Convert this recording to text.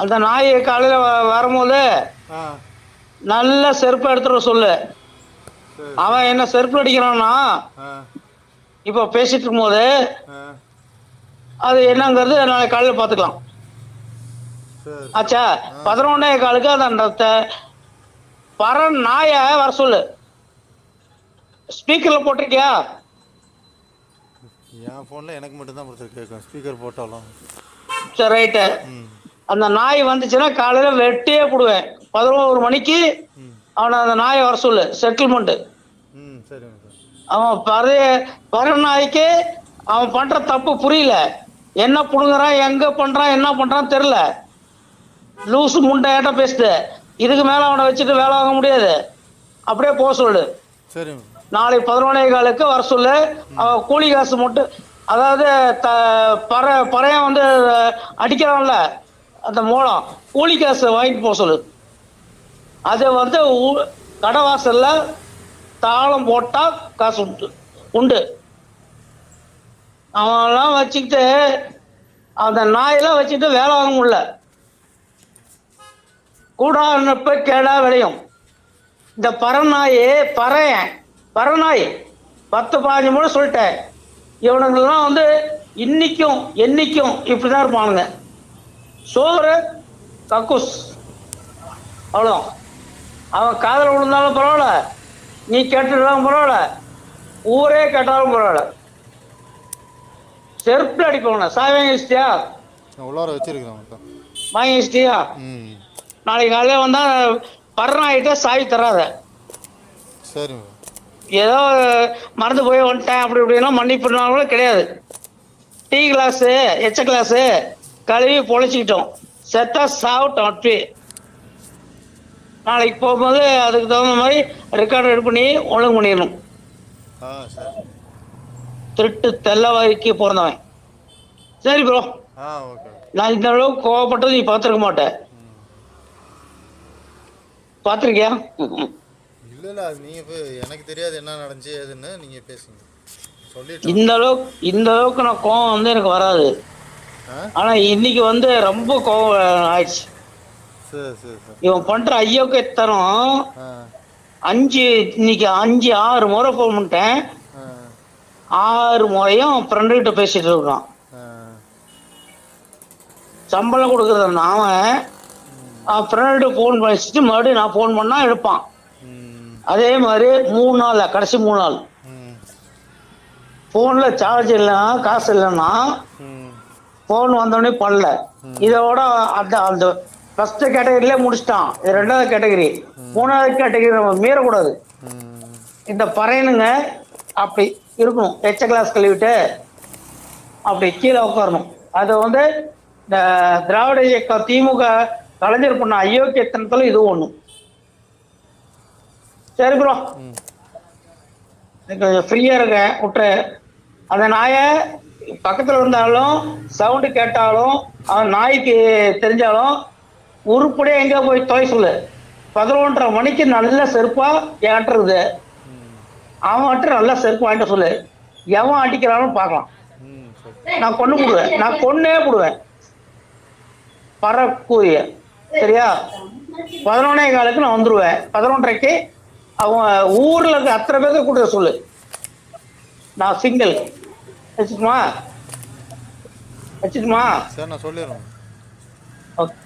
அந்த நாயை காலையில வரும்போது நல்ல செருப்பு எடுத்துட சொல்லு. அவன் என்ன செருப்பு அடிக்கிறான்னா இப்போ பேசிட்டு இருக்கும்போது அது என்னங்கிறது நாளைக்கு காலையில பார்த்துக்கலாம். ஆச்சா? பதினொன்னே காலுக்கு அந்த பற நாயை வர சொல்லு. ஸ்பீக்கர்ல போட்டிருக்கியா? என் ஃபோனில் எனக்கு மட்டும்தான் கேட்கும் ஸ்பீக்கர் போட்டாலும். சரி ரைட்டு. அந்த நாய் வந்துச்சுன்னா காலையில வெட்டியே போடுவேன். பதினோரு மணிக்கு அவனை அந்த நாயை வர சொல்லு செட்டில்மெண்ட் ம் சரிங்க சார். அவன் பறைய பற நாய்க்கு அவன் பண்ற தப்பு புரியல. என்ன புடுங்குறான் எங்க பண்றான் என்ன பண்றான் தெரியல. லூசு முண்டையாட்ட பேசுது. இதுக்கு மேல அவனை வச்சுட்டு வேலை வாங்க முடியாது. அப்படியே போக சொல்லு. நாளைக்கு பதினொன்னே காலுக்கு வர சொல்லு. அவன் கூலி காசு மட்டும் அதாவது த பற பறையன் வந்து அடிக்கிறான்ல. அந்த மூலம் கூலி காசு வாங்கிட்டு போக சொல்லு. அது வந்து கடை வாசல்ல தாளம் போட்டா காசு உண்டு உண்டு. அவன்லாம் வச்சுக்கிட்டு அந்த நாயெல்லாம் வச்சுக்கிட்டு வேலை வாங்க முடியல. கூடாப்ப கேடா விளையும். இந்த பறநாயே பறையன் பறநாய் பத்து பாஞ்சு மூணு சொல்லிட்டேன். இவனுங்கெல்லாம் வந்து இன்னைக்கும் என்னைக்கும் இப்படிதான் இருப்பானுங்க. சோறு கக்கூஸ். அவ்வளோ அவன் காதல் விழுந்தாலும் பரவாயில்ல. நீ கேட்டுட்டாலும் பரவாயில்ல. ஊரே கேட்டாலும் பரவாயில்ல. செருப்பில் அடிப்பவன. சாய் வாங்கி வச்சிட்டியா நான் உள்ளார வச்சிருக்கிறேன் சார் வாங்கி வச்சிட்டியா ம். நாளைக்கு காலையில் வந்தால் பறநாயிட்ட சாய் தராத. சரிங்க ஏதோ மறந்து போய் வந்துட்டேன். அப்படி இப்படின்னா மன்னிப்புனாலும் கூட கிடையாது. டீ கிளாஸு எச்ச கிளாஸு. கழுவி பொழைச்சிக்கிட்டோம். செத்தா சாப்பிட்டோம் அப்படி நாளைக்கு போகும்போது அதுக்கு தகுந்த மாதிரி ரெக்கார்டு ரெடி பண்ணி ஒழுங்கு பண்ணிடணும். திருட்டு தெல்லவாய்க்கு பிறந்தவன். சரி ப்ரோ நான் இந்த அளவுக்கு கோவப்பட்டது நீ பார்த்துருக்க மாட்டேன் பார்த்துருக்கியா? இல்லை இல்லை அது நீங்கள் எனக்கு தெரியாது என்ன நடந்துச்சு ஏதுன்னு நீங்கள் பேசுங்க. இந்த அளவுக்கு இந்த அளவுக்கு நான் கோவம் வந்து எனக்கு வராது. ஆனா இன்னைக்கு வந்து ரொம்ப கோவம் ஆயிடுச்சு. இவன் பண்ற ஐயோக்கத்தனம் ஆ. அஞ்சு இன்னைக்கு அஞ்சு ஆறு முறை ஃபோன் பண்ணிட்டேன். ஆறு முறையும் ஃப்ரெண்டு கிட்ட பேசிட்டு இருக்கான். சம்பளம் கொடுக்குறது அவன் ஃப்ரெண்டு ஃபோன் பண்ணிச்சுட்டு மறுபடியும் நான் ஃபோன் பண்ணா எடுப்பான். அதே மாதிரி மூணு நாள் கடைசி மூணு நாள். ஃபோன்ல சார்ஜ் இல்லைன்னா காசு இல்லைன்னா ஃபோன் வந்தோடனே பண்ணல. இதோட அந்த அந்த ஃபர்ஸ்ட் கேட்டகரியிலே முடிச்சிட்டான். இது ரெண்டாவது கேட்டகரி மூணாவது கேட்டகரி நம்ம மீறக்கூடாது. இந்த பறையனுங்க அப்படி இருக்கணும். எச்ச கிளாஸ் கழுவிட்டு அப்படி கீழே உட்காரணும் அது வந்து இந்த திராவிட இயக்கம் திமுக கலைஞர் பண்ண அயோக்கியத்தனத்துல இது ஒண்ணு. சரி ப்ரோ கொஞ்சம் ஃப்ரீயா இருக்கேன். விட்டு அந்த நாயை பக்கத்துல இருந்தாலும் சவுண்டு கேட்டாலும் அவன் நாய்க்கு தெரிஞ்சாலும் உருப்படியா எங்க போய் தொலை சொல்லு. பதினொன்றரை மணிக்கு நல்ல செருப்பா ஏற்றுறது இருக்குது. அவன்கிட்ட நல்ல செருப்பு வாங்கிட்டு சொல்லு. எவன் அடிக்கிறான்னு பார்க்கலாம். நான் கொண்டு போடுவேன். நான் கொன்னே போடுவேன். பறக்கூறிய சரியா? பதினொன்னே காலுக்கு நான் வந்துடுவேன் பதினொன்றரைக்கு அவன் ஊர்ல இருக்க அத்தனை பேர்த்த கூட சொல்லு. நான் சிங்கிள் வச்சுட்டுமா வச்சுட்டுமா சரி நான் சொல்லிடுறேன். ஓகே